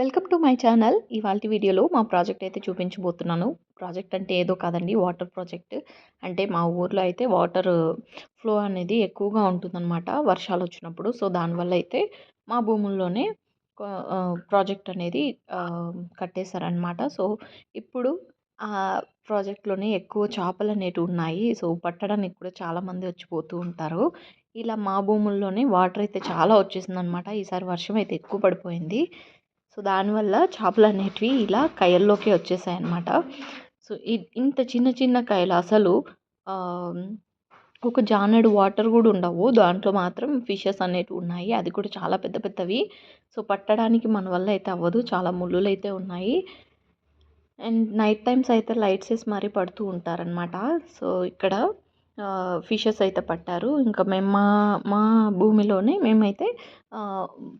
Welcome to my channel. ఇవాళ వీడియోలో మా ప్రాజెక్ట్ అయితే చూపించబోతున్నాను. ప్రాజెక్ట్ అంటే ఏదో కాదండి వాటర్ ప్రాజెక్ట్. అంటే మా ఊర్లో అయితే వాటర్ ఫ్లో అనేది ఎక్కువగా ఉంటుందన్నమాట వర్షాలు వచ్చినప్పుడు. సో దానివల్ల అయితే మా భూముల్లోనే ప్రాజెక్ట్ అనేది కట్టేశారనమాట సో ఇప్పుడు ఆ ప్రాజెక్ట్లోనే ఎక్కువ చేపలు అనేటివి ఉన్నాయి. సో పట్టడానికి కూడా చాలామంది వచ్చిపోతూ ఉంటారు. ఇలా మా భూముల్లోనే వాటర్ అయితే చాలా వచ్చేసింది అనమాట ఈసారి వర్షం అయితే ఎక్కువ పడిపోయింది. సో దానివల్ల చేపలు అనేటివి ఇలా కయల్లోకి వచ్చేసాయి అనమాట సో ఇంత చిన్న చిన్న కాయలు అసలు ఒక జానెడు వాటర్ కూడా ఉండవు. దాంట్లో మాత్రం ఫిషెస్ అనేటివి ఉన్నాయి. అది కూడా చాలా పెద్ద పెద్దవి. సో పట్టడానికి మన వల్ల అయితే అవ్వదు. చాలా ముళ్ళులు అయితే ఉన్నాయి. అండ్ నైట్ టైమ్స్ అయితే లైట్స్ వేసి మరీ పడుతూ ఉంటారనమాట సో ఇక్కడ ఫిషెస్ అయితే పట్టారు. ఇంకా మేము మా మా భూమిలోనే మేమైతే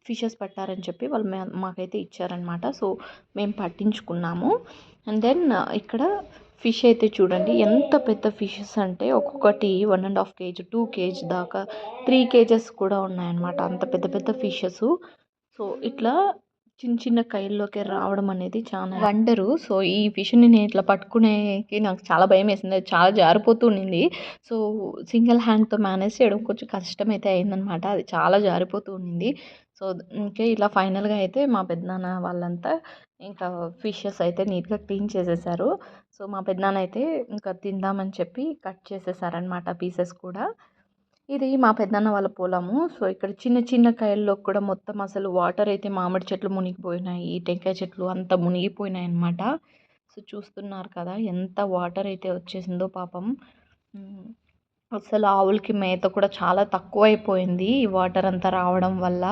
ఫిషెస్ పట్టారని చెప్పి వాళ్ళు మాకైతే ఇచ్చారనమాట సో మేము పట్టించుకున్నాము. అండ్ దెన్ ఇక్కడ ఫిష్ అయితే చూడండి ఎంత పెద్ద ఫిషెస్ అంటే ఒక్కొక్కటి one and half kg two kg దాకా త్రీ కేజెస్ కూడా ఉన్నాయన్నమాట అంత పెద్ద పెద్ద ఫిషెస్. సో ఇట్లా చిన్న చిన్న కైల్లోకి రావడం అనేది చాలా వండరు. సో ఈ ఫిష్ని నేను ఇట్లా పట్టుకునేకి నాకు చాలా భయం వేసింది. చాలా జారిపోతూ ఉండింది. సో సింగిల్ హ్యాండ్తో మేనేజ్ చేయడం కొంచెం కష్టం అయితే అయిందనమాట. అది చాలా జారిపోతూ ఉండింది. సో ఇంకే ఇలా ఫైనల్గా అయితే మా పెద్దనాన్న వాళ్ళంతా ఇంకా ఫిషెస్ అయితే నీట్గా క్లీన్ చేసేసారు. సో మా పెద్దనాన్న అయితే ఇంకా తిందామని చెప్పి కట్ చేసేసారనమాట పీసెస్ కూడా. ఇది మా పెద్దన్న వాళ్ళ పొలము. సో ఇక్కడ చిన్న చిన్న కాయల్లో కూడా మొత్తం అసలు వాటర్ అయితే మామిడి చెట్లు మునిగిపోయినాయి. టెంకాయ చెట్లు అంతా మునిగిపోయినాయి అనమాట సో చూస్తున్నారు కదా ఎంత వాటర్ అయితే వచ్చేసిందో పాపం. అసలు ఆవులకి మేత కూడా చాలా తక్కువ అయిపోయింది ఈ వాటర్ అంతా రావడం వల్ల.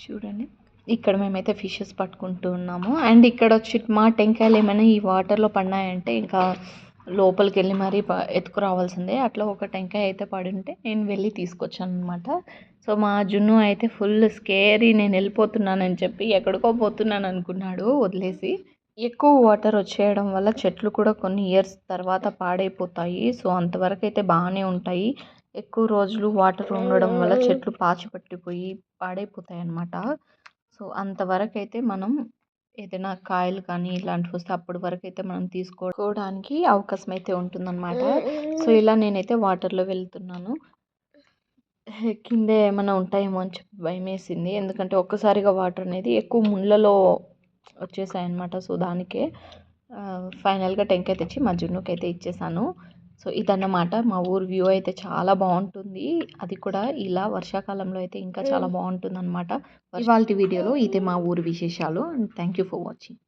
చూడండి. ఇక్కడ మేమైతే ఫిషెస్ పట్టుకుంటూ ఉన్నాము. అండ్ ఇక్కడ వచ్చి మా టెంకాయలు ఏమైనా ఈ వాటర్లో పడినాయంటే ఇంకా లోపలికి వెళ్ళి మరీ ఎత్తుకురావాల్సిందే అట్లా ఒక టెంకాయ అయితే పడి ఉంటే నేను వెళ్ళి తీసుకొచ్చాను అనమాట సో మా జున్ను అయితే ఫుల్ స్కేరీ నేను వెళ్ళిపోతున్నానని చెప్పి ఎక్కడికో పోతున్నాను అనుకున్నాడు వదిలేసి. ఎక్కువ వాటర్ వచ్చేయడం వల్ల చెట్లు కూడా కొన్ని ఇయర్స్ తర్వాత పాడైపోతాయి. సో అంతవరకు అయితే బాగానే ఉంటాయి. ఎక్కువ రోజులు వాటర్ ఉండడం వల్ల చెట్లు పాచి పట్టిపోయి పాడైపోతాయి అన్నమాట సో అంతవరకు అయితే మనం ఏదైనా కాయలు కానీ ఇలాంటివి వస్తే అప్పటి వరకు అయితే మనం తీసుకోవడానికి అవకాశం అయితే ఉంటుందన్నమాట సో ఇలా నేనైతే వాటర్లో వెళ్తున్నాను. కింద ఏమైనా ఉంటాయేమో అని చెప్పి భయం వేసింది ఎందుకంటే ఒక్కసారిగా వాటర్ అనేది ఎక్కువ ముళ్ళలో వచ్చేసాయి అనమాట సో దానికే ఫైనల్గా టెంకాయ తెచ్చి మా జున్నుకి అయితే ఇచ్చేసాను. సో ఇదన్నమాట మా ఊరు వ్యూ అయితే చాలా బాగుంటుంది. అది కూడా ఇలా వర్షాకాలంలో అయితే ఇంకా చాలా బాగుంటుంది అనమాట ఇవాళ వీడియోలో ఇదే మా ఊరు విశేషాలు. Thank you for watching.